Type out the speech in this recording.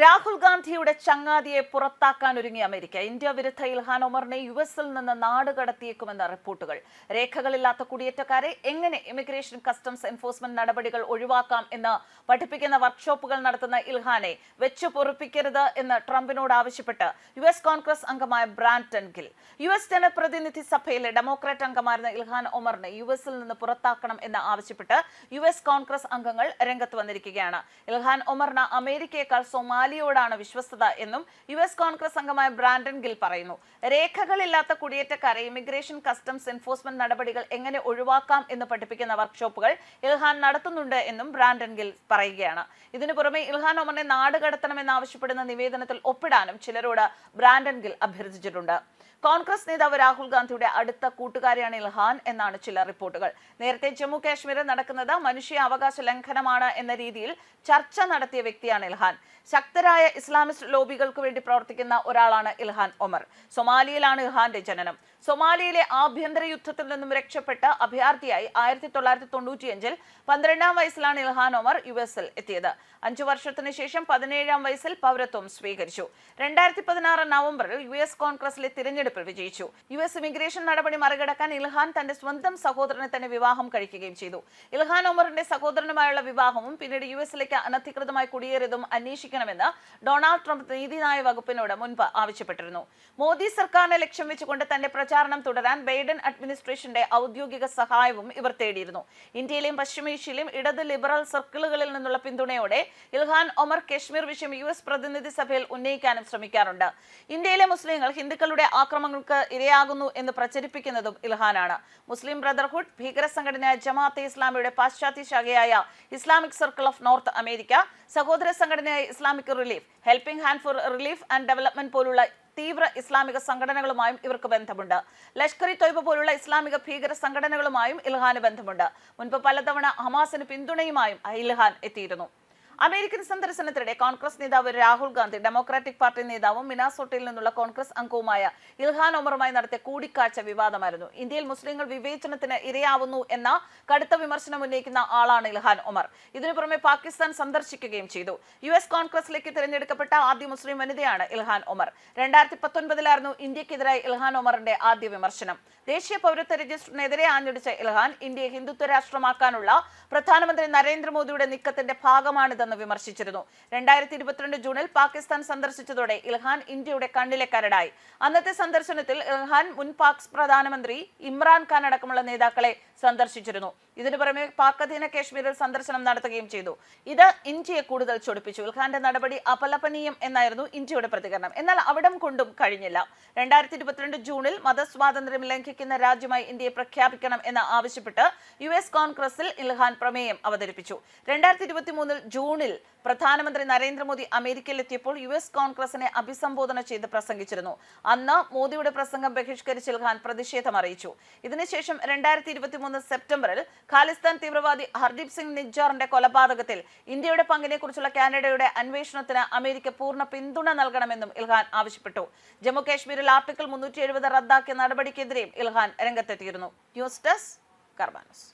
രാഹുൽ ഗാന്ധിയുടെ ചങ്ങാതിയെ പുറത്താക്കാൻ ഒരുങ്ങി അമേരിക്ക. ഇന്ത്യ വിരുദ്ധ ഇൽഹാൻ ഒമറിനെ യു എസിൽ നിന്ന് നാട് കടത്തിയേക്കുമെന്ന റിപ്പോർട്ടുകൾ. രേഖകളില്ലാത്ത കുടിയേറ്റക്കാരെ എങ്ങനെ ഇമിഗ്രേഷൻ കസ്റ്റംസ് എൻഫോഴ്സ്മെന്റ് നടപടികൾ ഒഴിവാക്കാം എന്ന് പഠിപ്പിക്കുന്ന വർക്ക്ഷോപ്പുകൾ നടത്തുന്ന ഇൽഹാനെ വെച്ചു പൊറുപ്പിക്കരുത് എന്ന് ട്രംപിനോട് ആവശ്യപ്പെട്ട് യു എസ് കോൺഗ്രസ് അംഗമായ ബ്രാൻഡൻ ഗിൽ. യു എസ് ജനപ്രതിനിധി സഭയിലെ ഡെമോക്രാറ്റ് അംഗമായിരുന്ന ഇൽഹാൻ ഒമറിനെ യു എസിൽ നിന്ന് പുറത്താക്കണം എന്ന് ആവശ്യപ്പെട്ട് യു എസ് കോൺഗ്രസ് അംഗങ്ങൾ രംഗത്ത് വന്നിരിക്കുകയാണ്. ഇൽഹാൻ ഒമറിന് അമേരിക്കയേക്കാൾ സൊമാലിയോടാണ് വിശ്വസ്തത എന്നും യു എസ് കോൺഗ്രസ് അംഗമായ ബ്രാൻഡൻ ഗിൽ പറയുന്നു. രേഖകളില്ലാത്ത കുടിയേറ്റക്കാരെ ഇമിഗ്രേഷൻ കസ്റ്റംസ് എൻഫോഴ്സ്മെന്റ് നടപടികൾ എങ്ങനെ ഒഴിവാക്കാം എന്ന് പഠിപ്പിക്കുന്ന വർക്ക്ഷോപ്പുകൾ ഇൽഹാൻ നടത്തുന്നുണ്ട് എന്നും ബ്രാൻഡൻ ഗിൽ പറയുകയാണ്. ഇതിനു പുറമെ ഇൽഹാൻ ഒമറിനെ നാട് കടത്തണമെന്നാവശ്യപ്പെടുന്ന നിവേദനത്തിൽ ഒപ്പിടാനും ചിലരോട് ബ്രാൻഡൻ ഗിൽ അഭ്യർത്ഥിച്ചിട്ടുണ്ട്. കോൺഗ്രസ് നേതാവ് രാഹുൽ ഗാന്ധിയുടെ അടുത്ത കൂട്ടുകാരിയാണ് ഇൽഹാൻ എന്നാണ് ചില റിപ്പോർട്ടുകൾ. നേരത്തെ ജമ്മു കാശ്മീരിൽ നടക്കുന്നത് മനുഷ്യ അവകാശ ലംഘനമാണ് എന്ന രീതിയിൽ ചർച്ച നടത്തിയ വ്യക്തിയാണ് ഇൽഹാൻ. ശക്തരായ ഇസ്ലാമിസ്റ്റ് ലോബികൾക്ക് വേണ്ടി പ്രവർത്തിക്കുന്ന ഒരാളാണ് ഇൽഹാൻ ഒമർ. സൊമാലിയയിലാണ് ഇൽഹാന്റെ ജനനം. സൊമാലിയയിലെ ആഭ്യന്തര യുദ്ധത്തിൽ നിന്നും രക്ഷപ്പെട്ട അഭയാർത്ഥിയായി ആയിരത്തി തൊള്ളായിരത്തി തൊണ്ണൂറ്റിയഞ്ചിൽ പന്ത്രണ്ടാം വയസ്സിലാണ് ഇൽഹാൻ ഒമർ യു എസിൽ എത്തിയത്. അഞ്ചു വർഷത്തിന് ശേഷം പതിനേഴാം വയസ്സിൽ പൗരത്വം സ്വീകരിച്ചു. രണ്ടായിരത്തി പതിനാറ് നവംബറിൽ യു എസ് കോൺഗ്രസിലെ തിരഞ്ഞെടുപ്പിൽ വിജയിച്ചു. യു എസ് ഇമിഗ്രേഷൻ നടപടി മറികടക്കാൻ ഇൽഹാൻ തന്റെ സ്വന്തം സഹോദരനെ തന്നെ വിവാഹം കഴിക്കുകയും ചെയ്തു. ഇൽഹാൻ ഒമറിന്റെ സഹോദരനുമായുള്ള വിവാഹവും പിന്നീട് യു എസിലേക്ക് അനധികൃതമായി കുടിയേറിയതും അന്വേഷിക്കണമെന്ന് ഡൊണാൾഡ് ട്രംപ് നീതിനായ വകുപ്പിനോട് മുൻപ് ആവശ്യപ്പെട്ടിരുന്നു. മോദി സർക്കാരിനെ ലക്ഷ്യം വെച്ചുകൊണ്ട് തന്റെ പ്രചാരണം തുടരാൻ ബൈഡൻ അഡ്മിനിസ്ട്രേഷന്റെ ഔദ്യോഗിക സഹായവും ഇവർ തേടിയിരുന്നു. ഇന്ത്യയിലെയും പശ്ചിമേഷ്യയിലെയും ഇടത് ലിബറൽ സർക്കിളുകളിൽ നിന്നുള്ള പിന്തുണയോടെ ഇൽഹാൻ ഒമർ കശ്മീർ വിഷയം യു എസ് പ്രതിനിധി സഭയിൽ ഉന്നയിക്കാനും ശ്രമിക്കാറുണ്ട്. ഇന്ത്യയിലെ മുസ്ലിങ്ങൾ ഹിന്ദുക്കളുടെ ആക്രമണങ്ങൾക്ക് ഇരയാകുന്നു എന്ന് പ്രചരിപ്പിക്കുന്നതും ഇൽഹാനാണ്. മുസ്ലിം ബ്രദർഹുഡ് ഭീകര സംഘടന ജമാഅത്തെ ഇസ്ലാമിയുടെ പാശ്ചാത്യ ശാഖയായ Islamic circle of North America സഹോദര സംഘടനയായ Islamic relief helping hand for relief and development പോലുള്ള തീവ്ര ഇസ്ലാമിക സംഘടനകളുമായും ഇവർക്ക് ബന്ധമുണ്ട്. ലഷ്കർ ഇ തൊയ്ബ പോലുള്ള ഇസ്ലാമിക ഭീകര സംഘടനകളുമായും ഇൽഹാന് ബന്ധമുണ്ട്. മുൻപ് പലതവണ ഹമാസിന് പിന്തുണയുമായും ഇൽഹാൻ എത്തിയിരുന്നു. അമേരിക്കൻ സന്ദർശനത്തിനിടെ കോൺഗ്രസ് നേതാവ് രാഹുൽ ഗാന്ധി ഡെമോക്രാറ്റിക് പാർട്ടി നേതാവും മിനാസോട്ടയിൽ നിന്നുള്ള കോൺഗ്രസ് അംഗവുമായ ഇൽഹാൻ ഒമറുമായി നടത്തിയ കൂടിക്കാഴ്ച വിവാദമായിരുന്നു. ഇന്ത്യയിൽ മുസ്ലിങ്ങൾ വിവേചനത്തിന് ഇരയാവുന്നു എന്ന കടുത്ത വിമർശനം ഉന്നയിക്കുന്ന ആളാണ് ഇൽഹാൻ ഒമർ. ഇതിനു പുറമെ പാകിസ്ഥാൻ സന്ദർശിക്കുകയും ചെയ്തു. യു എസ് കോൺഗ്രസിലേക്ക് തിരഞ്ഞെടുക്കപ്പെട്ട ആദ്യ മുസ്ലിം വനിതയാണ് ഇൽഹാൻ ഒമർ. രണ്ടായിരത്തി പത്തൊൻപതിലായിരുന്നു ഇന്ത്യക്കെതിരായി ഇൽഹാൻ ഒമറിന്റെ ആദ്യ വിമർശനം. ദേശീയ പൗരത്വ രജിസ്റ്ററിനെതിരെ ആഞ്ഞടിച്ച ഇൽഹാൻ ഇന്ത്യയെ ഹിന്ദുത്വ രാഷ്ട്രമാക്കാനുള്ള പ്രധാനമന്ത്രി നരേന്ദ്രമോദിയുടെ നീക്കത്തിന്റെ ഭാഗമാണിതെന്ന് വിമർശിച്ചിരുന്നു. രണ്ടായിരത്തി ഇരുപത്തിരണ്ട് ജൂണിൽ പാകിസ്ഥാൻ സന്ദർശിച്ചതോടെ ഇൽഹാൻ ഇന്ത്യയുടെ കണ്ണിലെ കരടായി അന്നത്തെ സന്ദർശനത്തിൽ ഇൽഹാൻ മുൻ പാക് പ്രധാനമന്ത്രി ഇമ്രാൻ ഖാൻ അടക്കമുള്ള നേതാക്കളെ സന്ദർശിച്ചിരുന്നു. ഇതിനു പുറമെ പാക് അധീന കാശ്മീരിൽ സന്ദർശനം നടത്തുകയും ചെയ്തു. ഇത് ഇന്ത്യയെ കൂടുതൽ ചൊടിപ്പിച്ചു. ഇൽഹാന്റെ നടപടി അപലപനീയം എന്നായിരുന്നു ഇന്ത്യയുടെ പ്രതികരണം. എന്നാൽ അവിടം കൊണ്ടും കഴിഞ്ഞില്ല. രണ്ടായിരത്തി ഇരുപത്തിരണ്ട് ജൂണിൽ മതസ്വാതന്ത്ര്യം ലംഘിക്കുന്ന രാജ്യമായി ഇന്ത്യയെ പ്രഖ്യാപിക്കണം എന്ന് ആവശ്യപ്പെട്ട് യു എസ് കോൺഗ്രസിൽ ഇൽഹാൻ പ്രമേയം അവതരിപ്പിച്ചു. രണ്ടായിരത്തി ഇരുപത്തി മൂന്നിൽ ജൂണിൽ പ്രധാനമന്ത്രി നരേന്ദ്രമോദി അമേരിക്കയിലെത്തിയപ്പോൾ യു എസ് കോൺഗ്രസിനെ അഭിസംബോധന ചെയ്ത് പ്രസംഗിച്ചിരുന്നു. അന്ന് മോദിയുടെ പ്രസംഗം ബഹിഷ്കരിച്ച് ഖാൻ പ്രതിഷേധം അറിയിച്ചു. ഇതിനുശേഷം രണ്ടായിരത്തി ഇരുപത്തിമൂന്ന് സെപ്റ്റംബറിൽ ഖാലിസ്ഥാൻ തീവ്രവാദി ഹർദീപ് സിംഗ് നിജ്ജാറിന്റെ കൊലപാതകത്തിൽ ഇന്ത്യയുടെ പങ്കിനെക്കുറിച്ചുള്ള കാനഡയുടെ അന്വേഷണത്തിന് അമേരിക്ക പൂർണ പിന്തുണ നൽകണമെന്നും ഇൽഹാൻ ആവശ്യപ്പെട്ടു. ജമ്മു കാശ്മീരിൽ ആർട്ടിക്കിൾ മുന്നൂറ്റി എഴുപത് റദ്ദാക്കിയ നടപടിക്കെതിരെയും ഇൽഹാൻ രംഗത്തെത്തിയിരുന്നു. News desk കർബാനസ്